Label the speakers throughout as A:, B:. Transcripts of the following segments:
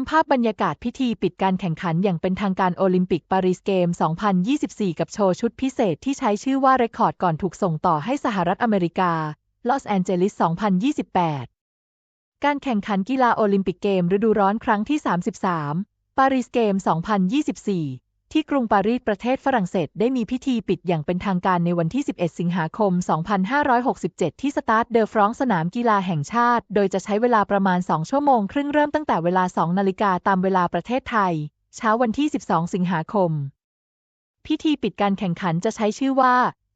A: มภาพบรรยากาศพิธีปิดการแข่งขันอย่างเป็นทางการโอลิมปิกปารีสเกม 2024 กับโชว์ชุดพิเศษที่ใช้ชื่อว่าเรคคอร์ดก่อนถูกส่งต่อให้สหรัฐอเมริกา ลอสแอนเจลิส 2028 การแข่งขันกีฬาโอลิมปิกเกมฤดูร้อนครั้งที่ 33 ปารีสเกม 2024 ที่กรุงปารีสประเทศฝรั่งเศสได้มีพิธีปิดอย่างเป็นทางการในวันที่ 11 สิงหาคม 2567 ที่สตาร์ทเดอฟรองสนามกีฬาแห่งชาติ โดยจะใช้เวลาประมาณ 2 ชั่วโมงครึ่งเริ่มตั้งแต่เวลา 2 นาฬิกาตามเวลาประเทศไทย เช้าวันที่ 12 สิงหาคม พิธีปิดการแข่งขันจะใช้ชื่อว่า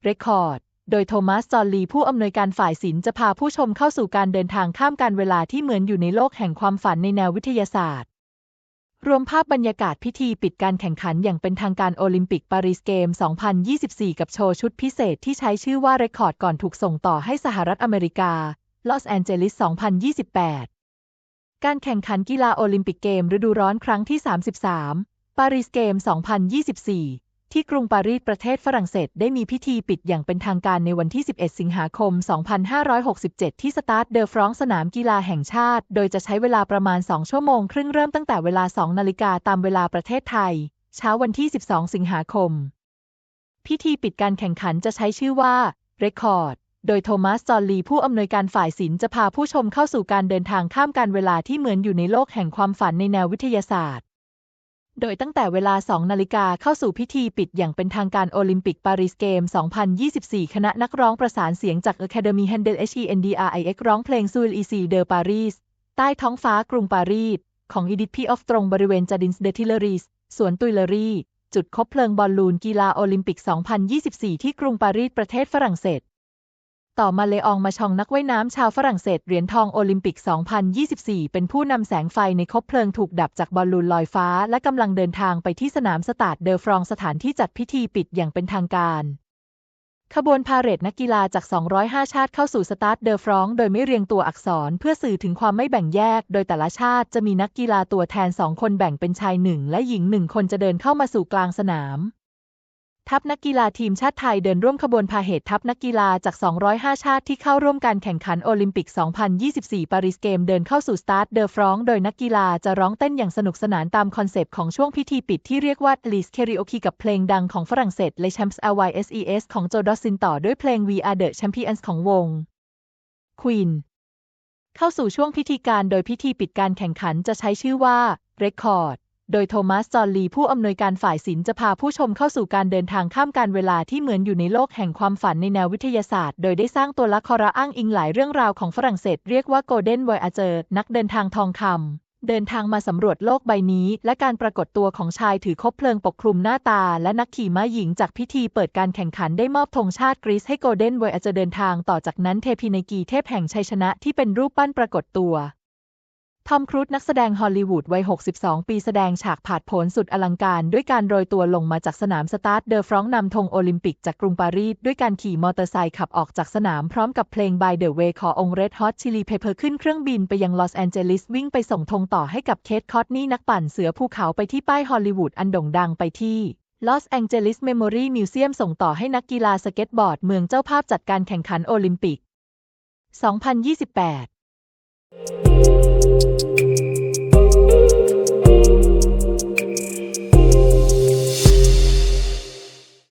A: Record โดยโทมัส จอร์ลี ผู้อำนวยการฝ่ายศิลป์จะพาผู้ชมเข้าสู่การเดินทางข้ามการเวลาที่เหมือนอยู่ในโลกแห่งความฝันในแนววิทยาศาสตร์ รวมภาพบรรยากาศพิธีปิดการแข่งขันอย่างเป็นทางการโอลิมปิกปารีสเกม 2024 กับโชว์ชุดพิเศษที่ใช้ชื่อว่าเรคอร์ดก่อนถูกส่งต่อให้สหรัฐอเมริกา ลอสแอนเจลิส 2028 การแข่งขันกีฬาโอลิมปิกเกมฤดูร้อนครั้งที่ 33 ปารีสเกม 2024 ที่กรุงปารีสประเทศฝรั่งเศสได้มีพิธีปิดอย่างเป็นทางการในวันที่ 11 สิงหาคม 2567 ที่สตาร์ทเดอฟรองสนามกีฬาแห่งชาติ โดยจะใช้เวลาประมาณ 2 ชั่วโมงครึ่งเริ่มตั้งแต่เวลา 2 นาฬิกาตามเวลาประเทศไทย เช้าวันที่ 12 สิงหาคม พิธีปิดการแข่งขันจะใช้ชื่อว่า Record โดยโทมัส จอร์ลี ผู้อำนวยการฝ่ายศิลป์จะพาผู้ชมเข้าสู่การเดินทางข้ามการเวลาที่เหมือนอยู่ในโลกแห่งความฝันในแนววิทยาศาสตร์ โดยตั้งแต่เวลา 2 นาฬิกาเข้าสู่พิธีปิดอย่างเป็นทางการโอลิมปิกปารีสเกม 2024 คณะนักร้องประสานเสียงจาก Academy Handel HENDRIX ร้องเพลง Soul Easy de Paris ใต้ท้องฟ้ากรุงปารีส ของ Edith Piaf ตรงบริเวณจาดินส์เดทิเลรีสสวนตุยเลอรีจุดคบเพลิงบอลลูนกีฬาโอลิมปิก 2024 ที่กรุงปารีสประเทศฝรั่งเศส ต่อมาเลอองมาชองนักว่ายน้ำชาวฝรั่งเศสเหรียญทองโอลิมปิก 2024 เป็นผู้นำแสงไฟในคบเพลิงถูกดับจากบอลลูนลอยฟ้า และกำลังเดินทางไปที่สนามสตาดเดอฟรองสถานที่จัดพิธีปิดอย่างเป็นทางการขบวนพาเหรดนักกีฬาจาก 205 ชาติเข้าสู่สตาร์ทเดอฟรองโดยไม่เรียงตัวอักษรเพื่อสื่อถึงความไม่แบ่งแยก โดยแต่ละชาติจะมีนักกีฬาตัวแทน 2 คนแบ่งเป็นชาย1และหญิง1คนจะเดินเข้ามาสู่กลางสนาม ทัพนักกีฬาทีมชาติไทยเดินร่วมขบวนพาเหตุทัพนักกีฬาจาก 205 ชาติที่เข้าร่วมการแข่งขันโอลิมปิก 2024 ปารีสเกมเดินเข้าสู่สตาร์ทเดอฟรองโดยนักกีฬาจะร้องเต้นอย่างสนุกสนานตามคอนเซปต์ของช่วงพิธีปิดที่เรียกว่า l i s Karaoke กับเพลงดังของฝรั่งเศส Le Champs Elyses ของโจดอสซินต่อด้วยเพลง We Are the Champions ของวง Queen เข้าสู่ช่วงพิธีการโดยพิธีปิดการแข่งขันจะใช้ชื่อว่า Record โดยโทมัส จอร์ลี ผู้อำนวยการฝ่ายศิลป์จะพาผู้ชมเข้าสู่การเดินทางข้ามการเวลาที่เหมือนอยู่ในโลกแห่งความฝันในแนววิทยาศาสตร์ โดยได้สร้างตัวละครอ้างอิงหลายเรื่องราวของฝรั่งเศสเรียกว่า Golden Voyager นักเดินทางทองคำเดินทางมาสำรวจโลกใบนี้ และการปรากฏตัวของชายถือคบเพลิงปกคลุมหน้าตา และนักขี่ม้าหญิงจากพิธีเปิดการแข่งขันได้มอบธงชาติกรีซให้ Golden Voyager เดินทางต่อจากนั้นเทพีในกีเทพแห่งชัยชนะที่เป็นรูปปั้นปรากฏตัว ทอมครูซนักแสดงฮอลลีวูดวัย 62 ปีแสดงฉากผาดโผนสุดอลังการ ด้วยการโรยตัวลงมาจากสนามสตาร์ทเดอฟรองนำธงโอลิมปิกจากกรุงปารีสด้วยการขี่มอเตอร์ไซค์ขับออกจากสนามพร้อมกับเพลง By the Way ขอองค์ Red Hot Chili Pepper ขึ้นเครื่องบินไปยังลอสแอนเจลิสวิ่งไปส่งธงต่อให้กับเคทคอตนี่นักปั่นเสือภูเขาไปที่ป้ายฮอลลีวูดอันโด่งดังไปที่ลอสแองเจลิสเมมโมรีมิวเซียมส่งต่อให้นักกีฬาสเก็ตบอร์ดเมืองเจ้าภาพจัดการแข่งขันโอลิมปิก 2028